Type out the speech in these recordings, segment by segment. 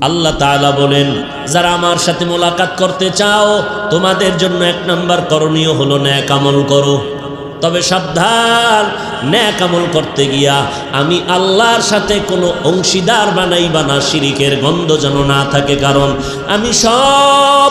আল্লাহ তাআলা বলেন, যারা আমার সাথে মোলাকাত করতে চাও, তোমাদের জন্য এক নাম্বার করণীয় হলো ন্যাক আমল করো। তবে সাবধান, ন্যাক আমল করতে গিয়া আমি আল্লাহর সাথে কোনো অংশীদার বানাই বানা শিরিকের গন্ধ যেন না থাকে। কারণ আমি সব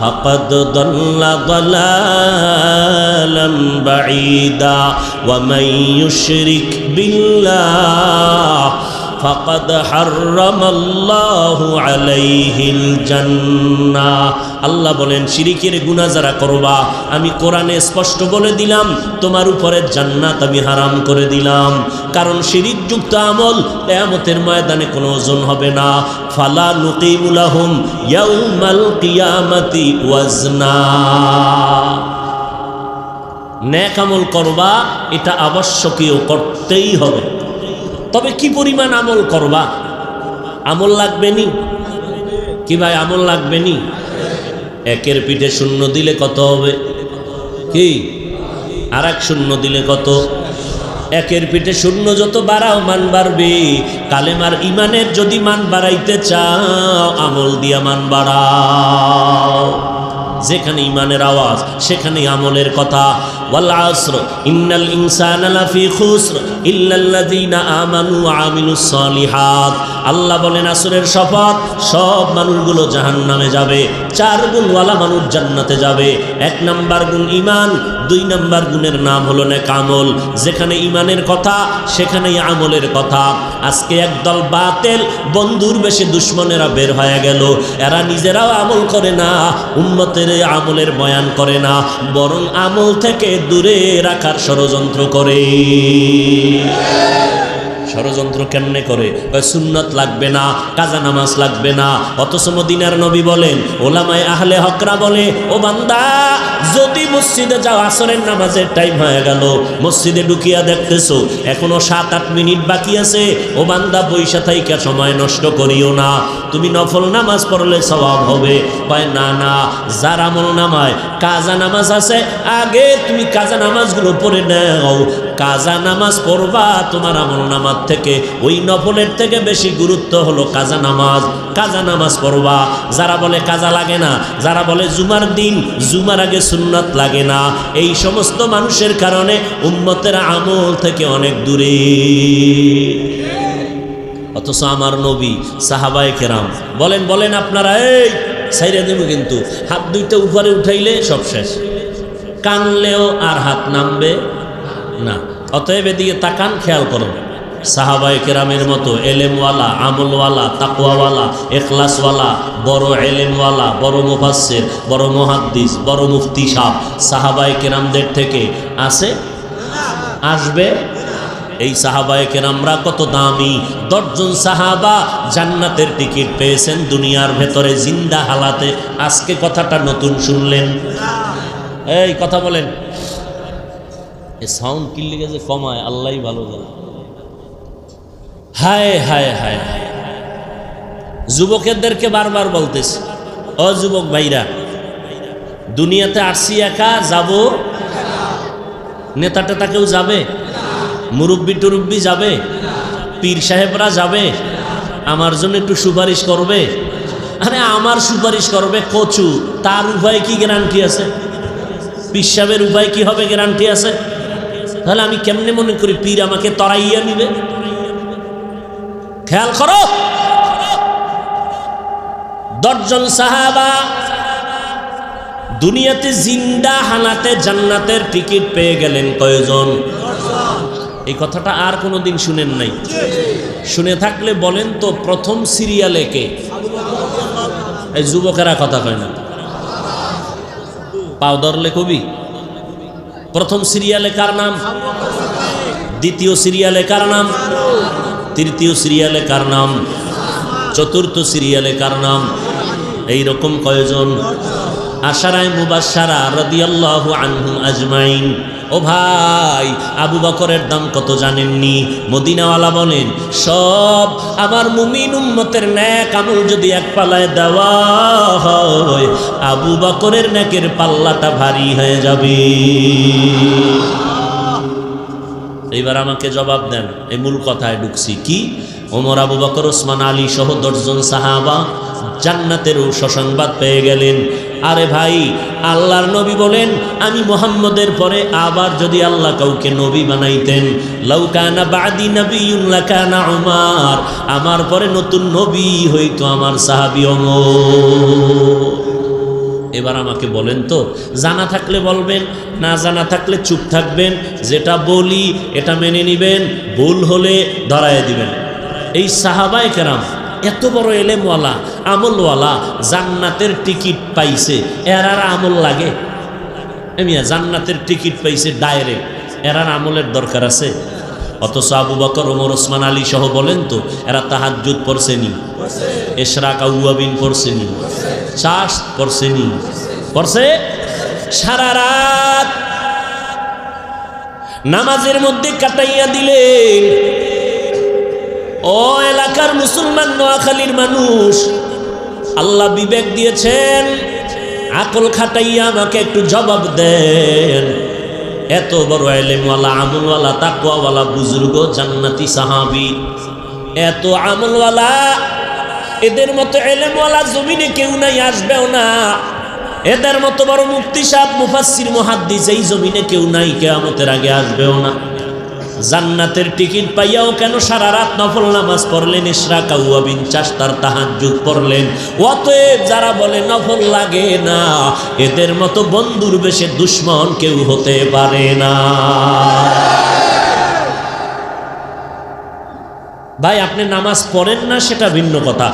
فقد ضل ضلالا بعيدا. ومن يشرك بالله ফাকাদ হারামাল্লাহু আলাইহিল জান্নাহ। আল্লাহ বলেন, শিরিকের গুনাহ যারা করবা, আমি কোরআনে স্পষ্ট বলে দিলাম, তোমার উপরে জান্নাত আমি হারাম করে দিলাম। কারণ শিরিকযুক্ত আমল কিয়ামতের ময়দানে কোনো ওজন হবে না। ফালা নুকিমুলাহুম ইয়াউমাল কিয়ামাতি ওয়াজনা। নেক আমল করবা, এটা আবশ্যকীয় করতেই হবে। তবে কি পরিমাণ আমল করবা? আমল লাগবে নি? কি ভাই, আমল লাগবে নি? একের পিঠে শূন্য দিলে কত হবে? কি? আর এক শূন্য দিলে কত? একের পিঠে শূন্য যত বাড়াও, মান বাড়বে। কালেমার ইমানের যদি মান বাড়াইতে চাও, আমল দিয়া মান বাড়াও। যেখানে ইমানের আওয়াজ সেখানে আমলের কথা। ওয়াল আসর, ইন্নাল ইনসানা লাফি খুসর। আমানু আল্লাহ বলেন, আসরের শপথ, সব মানুষগুলো জাহান্নামে যাবে। চার গুণওয়ালা মানুষ জান্নাতে যাবে। এক নাম্বার গুণ ইমান দুই নাম্বার গুণের নাম হলো নেক আমল যেখানে ইমানের কথা, সেখানেই আমলের কথা। আজকে একদল বাতেল বন্ধুর বেশে দুশ্মনেরা বের হয়ে গেল। এরা নিজেরাও আমল করে না, উম্মতের আমলের বয়ান করে না। বরং আমল থেকে দূরে রাখার ষড়যন্ত্র করে। Yeah. ষড়যন্ত্র কেমনে করে? সুন্নত লাগবে না, কাজা নামাজ লাগবে না। অথচ মদিনার নবী বলেন, ওলামায় আহলে হকরা বলে, ও বান্দা, যদি মসজিদে যাও, আসরের নামাজের টাইম হয়ে গেল, মসজিদে ঢুকিয়া দেখতেছো, এখনও সাত আট মিনিট বাকি আছে, ও বান্দা বৈশা থাইকা সময় নষ্ট করিও না। তুমি নফল নামাজ পড়লে স্বভাব হবে। কয়, না না, যার আমল নামায় কাজা নামাজ আছে, আগে তুমি কাজা নামাজগুলো পড়ে নাও। কাজা নামাজ পড়বা, তোমার আমল নামাজ থেকে, ওই নফলের থেকে বেশি গুরুত্ব হলো কাজা নামাজ। কাজা নামাজ পড়বা। যারা বলে কাজা লাগে না, যারা বলে জুমার দিন, জুমার আগে সুন্নাত লাগে না। এই সমস্ত মানুষের কারণে উম্মতের আমল থেকে অনেক দূরে। অথচ আমার নবী, সাহাবায়ে কেরাম, বলেন বলেন আপনারা, এই সাইরে দেব কিন্তু। হাত দুইটা উপরে উঠাইলে সব শেষ। কানলেও আর হাত নামবে না। অতএব এদিকে তাকান, খেয়াল করুন। সাহাবাই কেরামের মতো এলেমওয়ালা, আমলওয়ালা তাকুয়াওয়ালা এখলাসওয়ালা বড় এলেমওয়ালা, বড় মুফাসের বড় মহাদ্দিস, বড় মুফতি সাহ সাহাবাই কেরামদের থেকে আছে? আসবে? এই সাহাবায়ে কেরামরা কত দামি। দশজন সাহাবা জান্নাতের টিকিট পেয়েছেন দুনিয়ার ভেতরে, জিন্দা হালাতে। আজকে কথাটা নতুন শুনলেন। এই কথা বলেন। এ সাউন্ড কিনলে গেছে কমায় আল্লাহ ভালো জানে। হায় হায় হায় যুবকেরদেরকে বারবার বলতেছি অ যুবক ভাইরা, দুনিয়াতে আসছি একা যাব? নেতা টেতা কেউ যাবে? মুরব্বি টুরব্বি যাবে? পীর সাহেবরা যাবে? আমার জন্য একটু সুপারিশ করবে? আরে, আমার সুপারিশ করবে কচু। তার উপায় কি গ্যারান্টি আছে? পীর সাহেবের উপায় কি হবে গ্যারান্টি আছে? তাহলে আমি কেমনে মনে করি, পীর আমাকে তরাইয়া নিবে? খেয়াল করো। দশজন সাহাবা দুনিয়াতে জিন্দা হানাতে জান্নাতের টিকিট পেয়ে গেলেন কয়জন? এই কথাটা আর কোনো দিন শুনেন নাই। শুনে থাকলে বলেন তো প্রথম সিরিয়ালে কে? এই যুবকেরা কথা কয় না। পাও ধরলে কবি? প্রথম সিরিয়ালে কার নাম? দ্বিতীয় সিরিয়ালে কার নাম? তৃতীয় সিরিয়ালে কার নাম? চতুর্থ সিরিয়ালে কার নাম? এইরকম কয়জন? আশারায় মুবাসারা রাদিয়াল্লাহু আনহুম আজমাইন। ও ভাই, আবু বকরের দাম কত জানেননি? মদিনাওয়ালা বলেন, সব আমার মুমিন উম্মতের ন্যাক আমল যদি এক পালায় দেওয়া হয়, আবু বকরের ন্যাকের পাল্লাটা ভারী হয়ে যাবে। এইবার আমাকে জবাব দেন, এই মূল কথায় ঢুকছি। কি? ওমর, আবু বকর, ওসমান, আলী সহ দশজন সাহাবা জান্নাতেরও সসংবাদ পেয়ে গেলেন। আরে ভাই, আল্লাহর নবী বলেন, আমি মোহাম্মদের পরে আবার যদি আল্লাহ কাউকে নবী বানাইতেন লৌকানা বাদি নবীন লাকানা উমার, আমার পরে নতুন নবী হইতো আমার সাহাবি ওমর। এবার আমাকে বলেন তো, জানা থাকলে বলবেন, না জানা থাকলে চুপ থাকবেন, যেটা বলি এটা মেনে নিবেন, ভুল হলে ধরায় দিবেন। এই সাহাবায় কেরাম এত বড় এলেমওয়ালা, আমলওয়ালা, জান্নাতের টিকিট পাইছে, এর আর আমল লাগে? এমিয়া জান্নাতের টিকিট পাইছে ডাইরেক্ট, এর আর আমলের দরকার আছে? অথচ আবু বকর, ওমর, ওসমান, আলী সহ বলেন তো, এরা তাহাজ্জুদ পড়ছেনি, এশরাক আউয়াবিন পড়ছেনি। চাষ পড়ছেনি পড়ছে সারা রাত। নামাজের মধ্যে কাটাইয়া দিলেন। ও এলাকার মুসলমান নোয়াখালীর মানুষ, আল্লাহ বিবেক দিয়েছেন, আকল খাটাইয়া আমাকে একটু জবাব দেন। এত বড় এলেমওয়ালা আমলওয়ালা তাকুয়াওয়ালা বুজুর্গ, জান্নাতি সাহাবি। এত আমলওয়ালা এদের মতো এলেমওয়ালা জমিনে কেউ নাই, আসবেও না। এদের মতো বড় মুক্তি সাহ মুফাসির মহাদ্দিস এই জমিনে কেউ নাই, কেয়ামতের আগে আসবেও না। জান্নাতের টিকিট পাইয়াও কেন সারা রাত নফল নামাজ পড়লেন? ইসরা কাউয়াবিন চাস্তার তাহাজ্জুদ পড়লেন। অতএব যারা বলে নফল লাগে না, এদের মতো বন্ধুর বেশে দুশ্মন কেউ হতে পারে না। ভাই, আপনি নামাজ পড়েন না সেটা ভিন্ন কথা।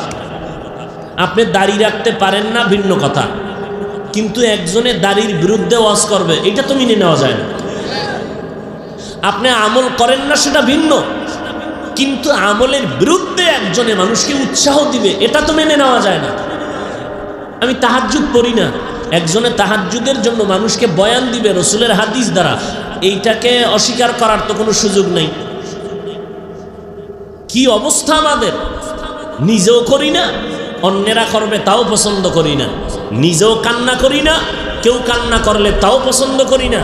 আপনি দাড়ি রাখতে পারেন না ভিন্ন কথা। কিন্তু একজনে দাড়ির বিরুদ্ধে ওয়াজ করবে, এটা তো মেনে নেওয়া যায় না। আপনি আমল করেন না সেটা ভিন্ন। কিন্তু আমলের বিরুদ্ধে একজনে মানুষকে উৎসাহ দিবে, এটা তো মেনে নেওয়া যায় না। আমি তাহাজ্জুদ পড়ি না। একজনে তাহাজ্জুদের জন্য মানুষকে বয়ান দিবে রসুলের হাদিস দ্বারা। এইটাকে অস্বীকার করার তো কোনো সুযোগ নেই। কি অবস্থা আমাদের? নিজেও করি না, অন্যেরা করবে তাও পছন্দ করি না। নিজেও কান্না করি না, কেউ কান্না করলে তাও পছন্দ করি না।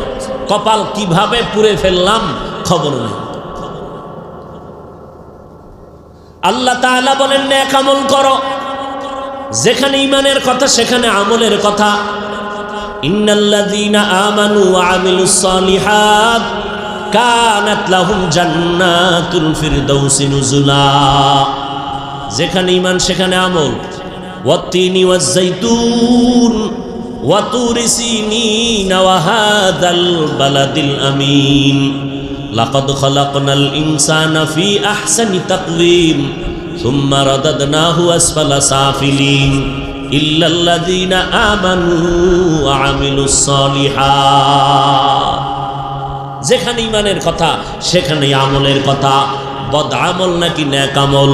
কপাল কীভাবে পুড়ে ফেললাম, খবর নেই। আল্লাহ তাআলা বলেন ন্যাক আমল করো। যেখানে ইমানের কথা, সেখানে আমলের কথা। ইন্নাল্লাযীনা আমানু আমিলুস সালিহাত। কানাত লাহুম জান্নাতুল ফিরদাউসি নুজুলা যেখানে ইমান সেখানে আমল ওয়াত্তিনি ওয়াজ-জাইতুন وطور سينين وهذا البلد الأمين لقد خلقنا الإنسان في أحسن تقويم ثم رددناه أسفل سافلين إلا الذين آمنوا وعملوا الصالحات যেখানে ইমানের কথা সেখানে আমলের কথা। বদ আমল নাকি ন্যাক আমল?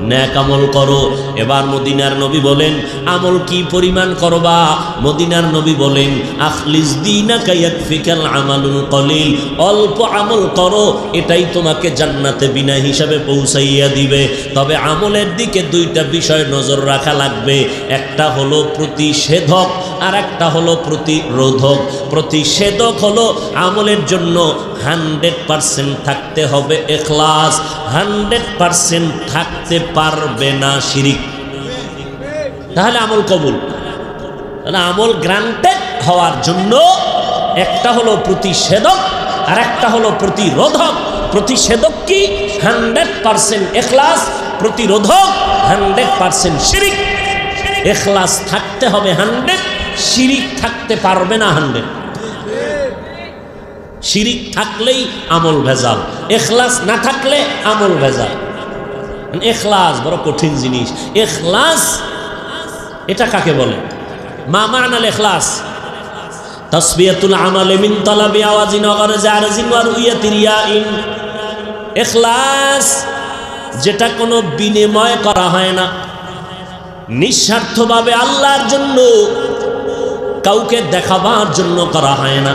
ন্যাক আমল করো। এবার মদিনার নবী বলেন, আমল কি পরিমাণ করবা? মদিনার নবী বলেন, আখলিস দিনা কায়াকফিকাল আমালুল কলিল। অল্প আমল করো, এটাই তোমাকে জান্নাতে বিনা হিসাবে পৌঁছাইয়া দিবে। তবে আমলের দিকে দুইটা বিষয় নজর রাখা লাগবে। একটা হলো প্রতিষেধক আর একটা হলো প্রতিরোধক। প্রতিষেধক হলো আমলের জন্য হান্ড্রেড পারসেন্ট থাকতে হবে এখলাস, হান্ড্রেড পারসেন্ট থাকতে পারবে না শিরিক। তাহলে আমল কবুল। তাহলে আমল গ্রান্টেড হওয়ার জন্য একটা হলো প্রতিষেধক আর একটা হলো প্রতিরোধক। প্রতিষেধক কি? হান্ড্রেড পারসেন্ট এখলাস, প্রতিরোধক, হান্ড্রেড পারসেন্ট শিরিক। এখলাস থাকতে হবে হান্ড্রেড, শিরিক থাকতে পারবে না হান্ড্রেড। শিরিক থাকলেই আমল ভেজাল, এখলাস না থাকলে আমল ভেজাল। এখলাস বড় কঠিন জিনিস। এখলাস, এটা কাকে বলে? মা মানাল এখলাস? মিন এখলাস, যেটা কোনো বিনিময় করা হয় না। নিঃস্বার্থভাবে আল্লাহর জন্য কাউকে দেখাবার জন্য করা হয় না।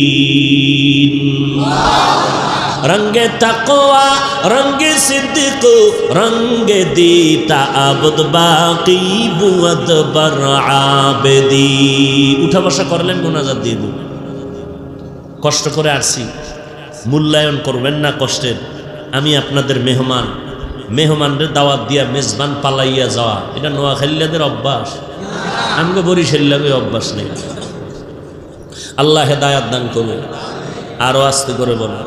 রঙ্গে তকওয়া, রঙ্গে সিদ্দিক, রঙ্গে দিতা আবদ বাকি, বুয়দ বর আবেদি। উঠা বসা করলেন, মোনাজাত দিয়ে দিন কষ্ট করে আসছি। মূল্যায়ন করবেন না কষ্টের। আমি আপনাদের মেহমান। মেহমানদের দাওয়াত দিয়া মেজবান পালাইয়া যাওয়া। এটা নোয়াখাইল্লাদের অভ্যাস। আমাকে বরিশাল্লাকে অভ্যাস নেই। আল্লাহ হেদায়াত দান করবে আরও আস্তে করে বলুন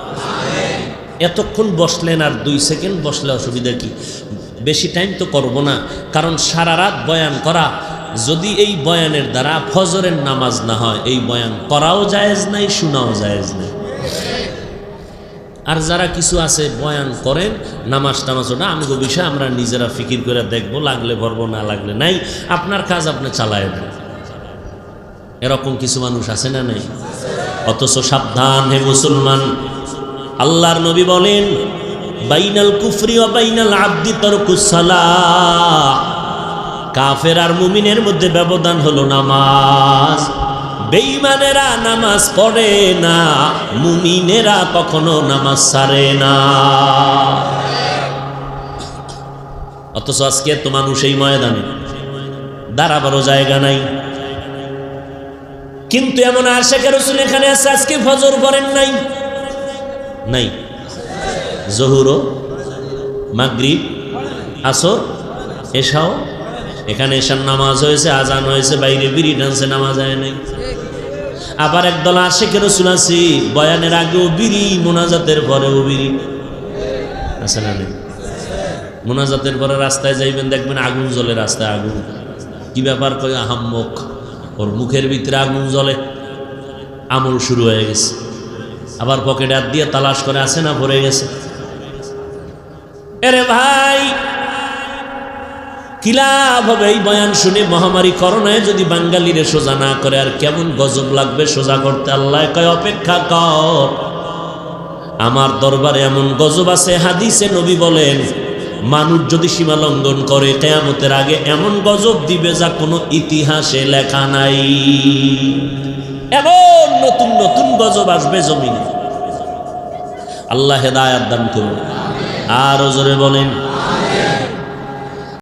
এতক্ষণ বসলেন আর দুই সেকেন্ড বসলে অসুবিধা কি? বেশি টাইম তো করব না, কারণ সারা রাত বয়ান করা। যদি এই বয়ানের দ্বারা ফজরের নামাজ না হয়, এই বয়ান করাও জায়েজ নাই, শোনাও জায়েজ নাই। আর যারা কিছু আছে বয়ান করেন, নামাজ টামাজ ওটা আমি তো বিষয়, আমরা নিজেরা ফিকির করে দেখব, লাগলে ভরবো, না লাগলে নাই। আপনার কাজ আপনি চালায় এরকম কিছু মানুষ আছে না নাই? অথচ সাবধান হে মুসলমান। আল্লাহর নবী বলেন, বাইনাল কুফরি ও বাইনাল আব্দি তরকুসালা কাফের আর মুমিনের মধ্যে ব্যবধান হলো নামাজ। বেঈমানেরা নামাজ পড়ে না, মুমিনেরা কখনো নামাজ সারে না। অথচ আজকে তো মানুষ এই ময়দানে, দাঁড়াবারও জায়গা নাই। কিন্তু এমন আশেখের রসুল এখানে আছে? আজকে ফজর করেন নাই। নাই। জহুরো, মাগরিব, আসর এসাও এখানে এসার নামাজ হয়েছে, আজান হয়েছে, বাইরে বিড়ি ডান্সে নামাজ হয় নাই। আবার একদল আশেখের রসুল আছি, বয়ানের আগেও বিড়ি, মোনাজাতের পরেও বিড়ি। আছে না নেই? মোনাজাতের পরে রাস্তায় যাইবেন, দেখবেন আগুন জ্বলে রাস্তায় আগুন। কি ব্যাপার কই আহাম্মক? ওর মুখের ভিতরে আগুন জ্বলে। আমল শুরু হয়ে গেছে। আবার পকেটে হাত দিয়ে তালাশ করে আসে না ভরে গেছে? এরে ভাই কিলাভ হবে এই বয়ান শুনে? মহামারী করোনায় যদি বাঙালিরে সোজা না করে, আর কেমন গজব লাগবে সোজা করতে? আল্লাহ কয়, অপেক্ষা কর। আমার দরবারে এমন গজব আছে, হাদিসে নবী বলেন মানুষ যদি সীমা লঙ্ঘন করে, কেয়ামতের আগে এমন গজব দিবে যা কোনো ইতিহাসে লেখা নাই। এমন নতুন নতুন গজব আসবে জমিনে। আল্লাহ হেদায়াত দান করুন। আর জোরে বলেন।